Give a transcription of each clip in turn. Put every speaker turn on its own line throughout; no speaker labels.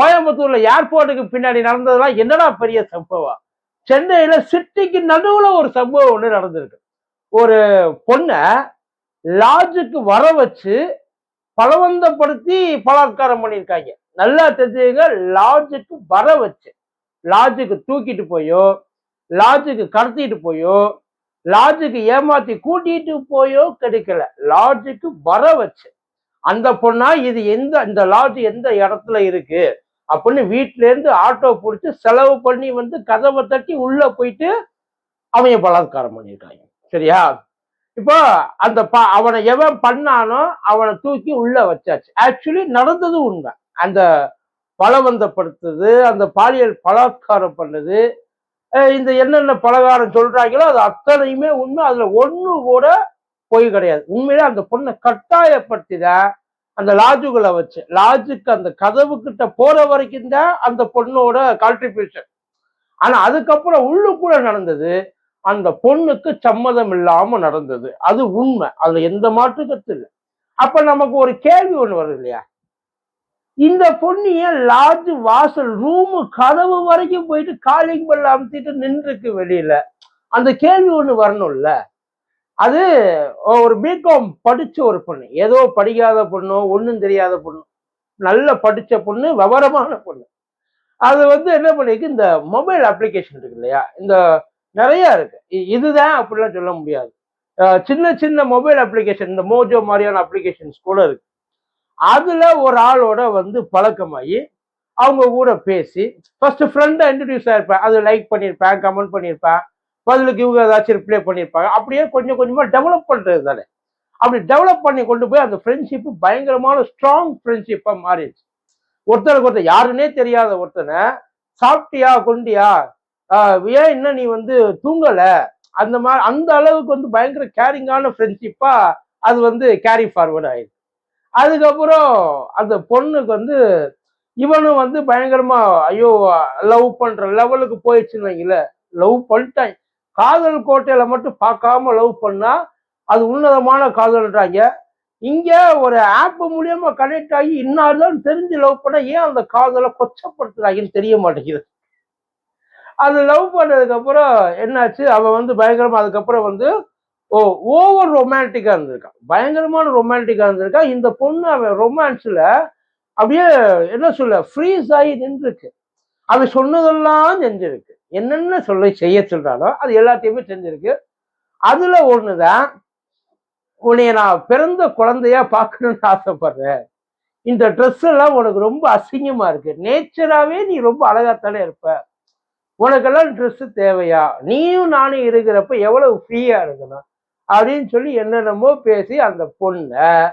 கோயம்புத்தூர்ல ஏர்போர்ட்டுக்கு பின்னாடி நடந்ததெல்லாம் என்னடா பெரிய சம்பவம்? சென்னையில சிட்டிக்கு நடுவுல ஒரு சம்பவம் ஒண்ணு நடந்திருக்கு. ஒரு பொண்ணை லாட்ஜுக்கு வர வச்சு பலவந்தப்படுத்தி பலாத்காரம் பண்ணியிருக்காங்க. நல்லா தெரிஞ்சுங்க லாட்ஜுக்கு வர வச்சு. லாட்ஜுக்கு தூக்கிட்டு போயோ லாட்ஜுக்கு கடத்திட்டு போயோ லாட்ஜுக்கு ஏமாத்தி கூட்டிட்டு போயோ கிடைக்கல. லாட்ஜுக்கு வர வச்சு. அந்த பொண்ணா இது எந்த இந்த லாட்ஜ் எந்த இடத்துல இருக்கு? அப்படின்னு வீட்டிலேருந்து இருந்து ஆட்டோ பிடிச்சி செலவு பண்ணி வந்து கதவை தட்டி உள்ள போயிட்டு அவங்க பலாத்காரம் பண்ணியிருக்காங்க. சரியா? இப்போ அந்த ப அவனை எவன் பண்ணானோ அவனை தூக்கி உள்ள வச்சாச்சு. ஆக்சுவலி நடந்தது உண்மை. அந்த பலவந்தப்படுத்துது அந்த பாலியல் பலாத்காரம் பண்ணது. இந்த என்னென்ன பலகாரம் சொல்றாங்களோ அது அத்தனையுமே உண்மை. அதுல ஒன்று கூட பொய் கிடையாது. உண்மையிலே அந்த பொண்ணை கட்டாயப்படுத்திதான் அந்த லாட்ஜுகளை வச்சு லாட்ஜுக்கு அந்த கதவு கிட்ட போற வரைக்கும் தான் அந்த பொண்ணோட கான்ட்ரிபியூஷன் ஆனா அதுக்கப்புறம் உள்ளுக்குள்ள நடந்தது அந்த பொண்ணுக்கு சம்மதம் இல்லாம நடந்தது. அது உண்மை. அதுல எந்த மாற்று கருத்து இல்லை. அப்ப நமக்கு ஒரு கேள்வி ஒண்ணு வருது இல்லையா? இந்த பொண்ணு ஏன் லாட்ஜ் வாசல் ரூமு கதவு வரைக்கும் போயிட்டு காலிங் பெல் அமுத்திட்டு நின்றுருக்கு வெளியில. அந்த கேள்வி ஒண்ணு வரணும்ல. அது ஒரு பிகாம் படிச்ச ஒரு பொண்ணு. ஏதோ படிக்காத பொண்ணோ ஒன்றும் தெரியாத பொண்ணு. நல்ல படித்த பொண்ணு விவரமான பொண்ணு. அது வந்து என்ன பண்ணிருக்கு இந்த மொபைல் அப்ளிகேஷன் இருக்கு இல்லையா? இந்த நிறைய இருக்கு. இதுதான் அப்படிலாம் சொல்ல முடியாது. சின்ன சின்ன மொபைல் அப்ளிகேஷன் இந்த மோஜோ மாதிரியான அப்ளிகேஷன்ஸ் கூட இருக்கு. அதில் ஒரு ஆளோட வந்து பழக்கமாகி அவங்க கூட பேசி ஃபர்ஸ்ட் ஃப்ரெண்டை இன்ட்ரடியூஸ் ஆகிருப்பேன் அது லைக் பண்ணியிருப்பேன் கமெண்ட் பண்ணியிருப்பேன். பதிலுக்கு இவங்க ஏதாச்சும் ரிப்ளை பண்ணியிருப்பாங்க. அப்படியே கொஞ்சம் கொஞ்சமாக டெவலப் பண்ணுறது தானே. அப்படி டெவலப் பண்ணி கொண்டு போய் அந்த ஃப்ரெண்ட்ஷிப் பயங்கரமான ஸ்ட்ராங் ஃப்ரெண்ட்ஷிப்பாக மாறிடுச்சு. ஒருத்தருக்கு ஒருத்தர் யாருன்னே தெரியாத ஒருத்தனை சாப்பிட்டியா கொண்டியா ஏன் இன்னும் நீ வந்து தூங்கலை? அந்த மாதிரி அந்த அளவுக்கு வந்து பயங்கர கேரிங்கான ஃப்ரெண்ட்ஷிப்பாக அது வந்து கேரி ஃபார்வர்ட் ஆயிடுச்சு. அதுக்கப்புறம் அந்த பொண்ணுக்கு வந்து இவனும் வந்து பயங்கரமாக ஐயோ லவ் பண்ணுற லெவலுக்கு போயிடுச்சுன்னு வைங்களேன். லவ் பண்ணிட்டான் காதல் கோட்டையில மட்டும் பார்க்காம லவ் பண்ணா அது உன்னதமான காதல்ன்றாங்க. இங்க ஒரு ஆப் மூலியமா கனெக்ட் ஆகி இன்னார்தான் தெரிஞ்சு லவ் பண்ண ஏன் அந்த காதலை கொச்சப்படுத்துறாங்கன்னு தெரிய மாட்டேங்குது. அது லவ் பண்ணதுக்கு அப்புறம் என்னாச்சு? அவன் வந்து பயங்கரமா அதுக்கப்புறம் வந்து ஓ ஓவர் ரொமான்டிக்கா இருந்திருக்கான் பயங்கரமான ரொமான்டிக்கா இருந்திருக்கான் இந்த பொண்ணு அவன் ரொமான்ஸ்ல அப்படியே என்ன சொல்ல ஃப்ரீஸ் ஆகி நின்றுருக்கு. அவன் சொன்னதெல்லாம் செஞ்சிருக்கு. என்னென்ன சொல்ல செய்ய சொல்றானோ அது எல்லாத்தையுமே செஞ்சிருக்கு அதுல ஒண்ணுதான் உன்னைய நான் பிறந்த குழந்தையா பார்க்கணும்னு ஆசைப்படுறேன். இந்த ட்ரெஸ் எல்லாம் உனக்கு ரொம்ப அசிங்கமா இருக்கு. நேச்சராகவே நீ ரொம்ப அழகாத்தானே இருப்ப. உனக்கெல்லாம் ட்ரெஸ் தேவையா? நீயும் நானும் இருக்கிறப்ப எவ்வளவு ஃப்ரீயா இருக்கணும்? அப்படின்னு சொல்லி என்னென்னமோ பேசி அந்த பொண்ணை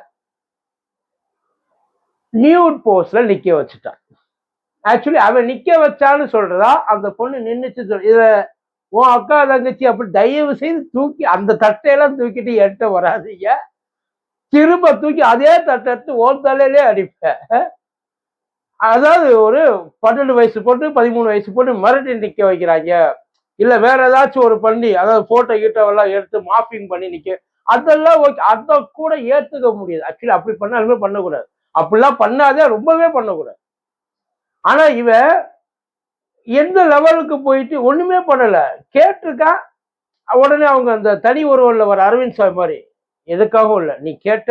நியூட் போஸ்ட்ல நிக்க வச்சுட்டான். ஆக்சுவலி அவன் நிக்க வச்சான்னு சொல்றதா அந்த பொண்ணு நின்றுச்சு சொல் இத உன் அக்கா தங்கச்சி அப்படி தயவு செய்து தூக்கி அந்த தட்டையெல்லாம் தூக்கிட்டு என்கிட்ட வராதீங்க. திரும்ப தூக்கி அதே தட்டை எடுத்து ஓன் தலையிலே அடிப்பேன் அதாவது ஒரு பன்னெண்டு வயசு போட்டு பதிமூணு வயசு போட்டு மிரட்டி நிற்க வைக்கிறாங்க. இல்லை வேற ஏதாச்சும் ஒரு பண்ணி அதாவது ஃபோட்டோ கீட்டோவெல்லாம் எடுத்து மாஃபிங் பண்ணி நிற்க அதெல்லாம் ஓகே அதை கூட ஏற்றுக்க முடியாது. ஆக்சுவலி அப்படி பண்ணாலுமே பண்ணக்கூடாது. அப்படிலாம் பண்ணாதே ரொம்பவே பண்ணக்கூடாது. ஆனா இவ எந்த லெவலுக்கு போயிட்டு ஒண்ணுமே பண்ணல. கேட்டிருக்கா? உடனே அவங்க அந்த தனி உறவுல வர அரவிந்த் சாமி மாதிரி எதுக்காகவும் இல்லை நீ கேட்ட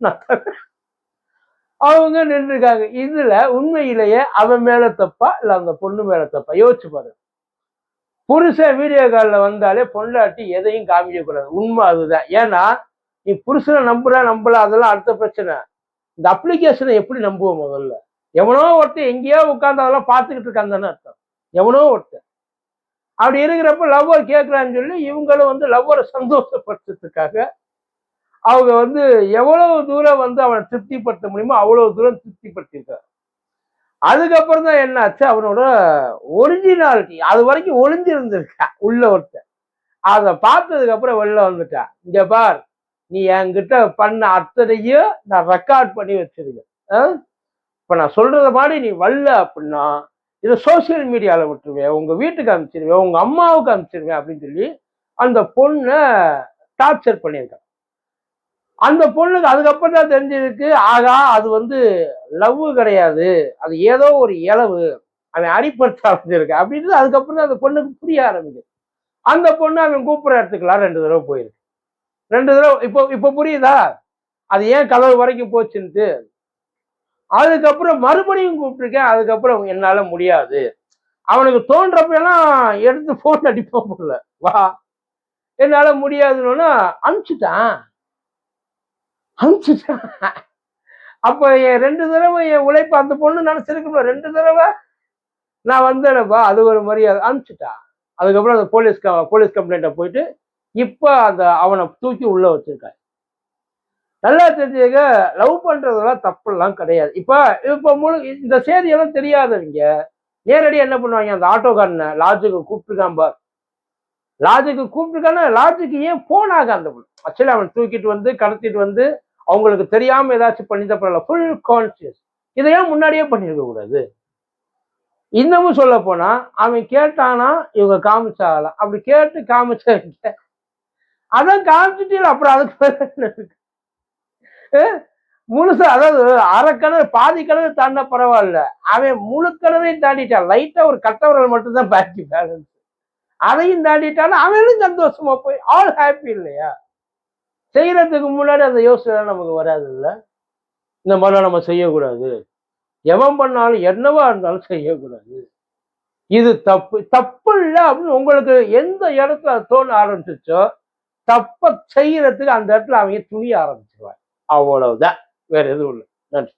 நான் அவங்க நின்றுருக்காங்க. இதுல உண்மையிலேயே அவன் மேல தப்பா இல்ல அந்த பொண்ணு மேல தப்பா? யோசிச்சு பாரு. புருஷன் வீடியோ காலில் வந்தாலே பொண்டாட்டி எதையும் காமிக்கக்கூடாது உண்மை அதுதான். ஏன்னா நீ புருஷனை நம்புற நம்பல அதெல்லாம் அடுத்த பிரச்சனை. இந்த அப்ளிகேஷனை எப்படி நம்புவோம் முதல்ல? எவனோ ஒருத்தன் எங்கேயோ உட்காந்து அதெல்லாம் பார்த்துக்கிட்டு இருக்கான் தானே அர்த்தம். எவனோ ஒருத்தன். அப்படி இருக்கிறப்ப லவ்வர் கேட்குறான்னு சொல்லி இவங்களும் வந்து லவ்வரை சந்தோஷப்படுத்துறதுக்காக அவங்க வந்து எவ்வளவு தூரம் வந்து அவனை திருப்திப்படுத்த முடியுமோ அவ்வளவு தூரம் திருப்திப்படுத்தியிருக்காரு அதுக்கப்புறம் தான் என்னாச்சு? அவனோட ஒரிஜினாலிட்டி அது வரைக்கும் ஒளிஞ்சிருந்திருக்கா உள்ள ஒருத்தன். அதை பார்த்ததுக்கு அப்புறம் வெளில வந்துட்டான். இங்க பார் நீ என்கிட்ட பண்ண அத்தனையும் நான் ரெக்கார்ட் பண்ணி வச்சிருக்கேன். ஆ? இப்போ நான் சொல்கிறத மாதிரி நீ வரல அப்படின்னா இதை சோசியல் மீடியாவில் விட்டுருவேன் உங்கள் வீட்டுக்கு அனுப்பிச்சிருவேன் உங்கள் அம்மாவுக்கு அனுப்பிச்சிருவேன் அப்படின்னு சொல்லி அந்த பொண்ணை டார்ச்சர் பண்ணியிருக்கேன். அந்த பொண்ணுக்கு அதுக்கப்புறம் தான் தெரிஞ்சிருக்கு ஆகா அது வந்து லவ் கிடையாது அது ஏதோ ஒரு இளவு அவன் அடிப்படுத்த ஆரம்பிச்சிருக்கு அப்படின்னு அதுக்கப்புறம் தான் அந்த பொண்ணுக்கு புரிய ஆரம்பிக்குது. அந்த பொண்ணு அவன் கூப்பிட இடத்துக்குலாம் ரெண்டு தடவை போயிருக்கு. ரெண்டு தடவை இப்போ இப்போ புரியுதா? அது ஏன் கதவு வரைக்கும் போச்சுன்ட்டு அதுக்கப்புறம் மறுபடியும் கூப்பிட்டுருக்கேன். அதுக்கப்புறம் என்னால் முடியாது. அவனுக்கு தோன்றப்பெல்லாம் எடுத்து ஃபோன் அடிப்பான் போல. வா. என்னால் முடியாதுன்னு அனுப்பிச்சிட்டான். அனுப்பிச்சிட்டான். அப்போ என் ரெண்டு தடவை என் உழைப்பு அந்த பொண்ணு நினச்சிருக்கணும் ரெண்டு தடவை? நான் வந்தேனப்பா அது ஒரு மரியாதை. அனுப்பிச்சிட்டான் அதுக்கப்புறம் அந்த போலீஸ் போலீஸ் கம்ப்ளைண்ட்டை போயிட்டு இப்போ அந்த அவனை தூக்கி உள்ளே வச்சிருக்காங்க நல்லா தெரிஞ்சுக்க லவ் பண்றதெல்லாம் தப்புலாம் கிடையாது. இப்போ இப்போ முழு இந்த செய்தியெல்லாம் தெரியாதவங்க நேரடியாக என்ன பண்ணுவாங்க அந்த ஆட்டோக்காரனை லாட்ஜுக்கு கூப்பிட்டுருக்கான் பார். லாட்ஜுக்கு கூப்பிட்டுருக்கான லாட்ஜுக்கு ஏன் போனாங்க அந்த ஆக்சுவலி அவன் தூக்கிட்டு வந்து கடத்திட்டு வந்து அவங்களுக்கு தெரியாம ஏதாச்சும் பண்ணி தப்பல ஃபுல் கான்சியஸ் இதை முன்னாடியே பண்ணியிருக்க கூடாது? இன்னமும் சொல்ல போனா அவன் கேட்டானா இவங்க காமிச்சாகலாம் அப்படி கேட்டு காமிச்சாங்க அதான் காமிச்சிட்டு அப்புறம் அதுக்கு மேல என்ன இருக்கு? அஹ் முழுசா அதாவது அரை கிணறு பாதி கிணறு தாண்டா பரவாயில்ல. அவன் முழு கிணறையும் தாண்டிட்டான். லைட்டா ஒரு கட்டவரல் மட்டும்தான் பாக்கி பேலன்ஸ் அதையும் தாண்டிட்டாலும் அவனும் சந்தோஷமா போய் ஆல் ஹாப்பி இல்லையா? செய்யறதுக்கு முன்னாடி அந்த யோசனை நமக்கு வராது இல்ல இந்த மாதிரிலாம் நம்ம செய்யக்கூடாது. எவன் பண்ணாலும் என்னவா இருந்தாலும் செய்யக்கூடாது. இது தப்பு தப்பு இல்லை அப்படின்னு உங்களுக்கு எந்த இடத்துல தோண ஆரம்பிச்சிச்சோ தப்ப செய்யறதுக்கு அந்த இடத்துல அவங்க துணிய ஆரம்பிச்சிருவாங்க. அவ்வளவுதான். வேற எதுவும் இல்லை. நன்றி.